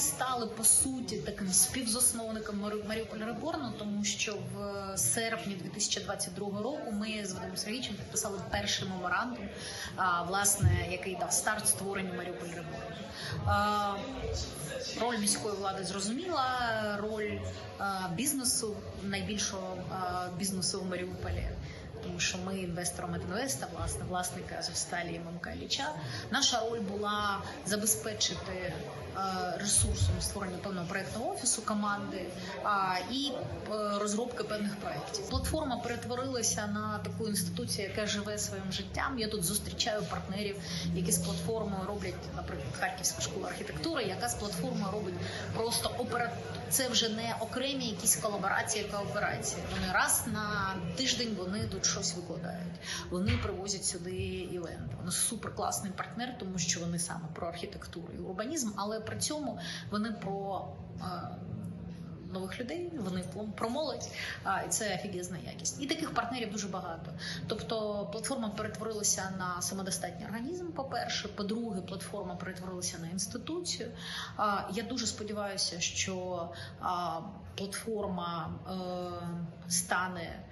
стали по суті таким співзасновником Марі- Маріуполя Реборну, тому що в серпні 2022 року ми з Вадимом Сергійовичем підписали перший меморандум, власне, який дав старт створенню Маріуполь Реборну. Роль міської влади зрозуміла, роль бізнесу, найбільшого бізнесу в Маріуполі. Тому що ми інвестор Медінвеста, власне, власника Азовсталі і ММК Ілліча. Наша роль була забезпечити е, ресурсом створення певного проєктного офісу команди і е, розробки певних проєктів. Платформа перетворилася на таку інституцію, яка живе своїм життям. Я тут зустрічаю партнерів, які з платформою роблять, наприклад, Харківська школа архітектури, яка з платформою робить просто опера... Це вже не окремі якісь колаборації, кооперації. Вони раз на тиждень вони тут щось викладають. Вони привозять сюди івент. Вони супер класний партнер, тому що вони саме про архітектуру і урбанізм, але при цьому вони про. е, Нових людей, вони про молодь, а і це офігезна якість. І таких партнерів дуже багато. Тобто платформа перетворилася на самодостатній організм. По-перше, по-друге, платформа перетворилася на інституцію. А, Я дуже сподіваюся, що а, платформа е, стане.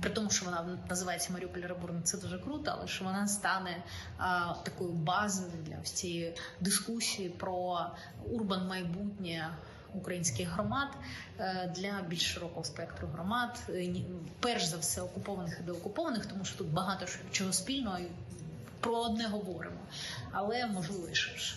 При тому, що вона називається Маріуполь Реборн, це дуже круто, але що вона стане а, такою базою для всієї дискусії про урбан майбутнє українських громад е, для більш широкого спектру громад, е, перш за все окупованих і деокупованих, тому що тут багато чого спільного про одне говоримо, але можливо і ширше.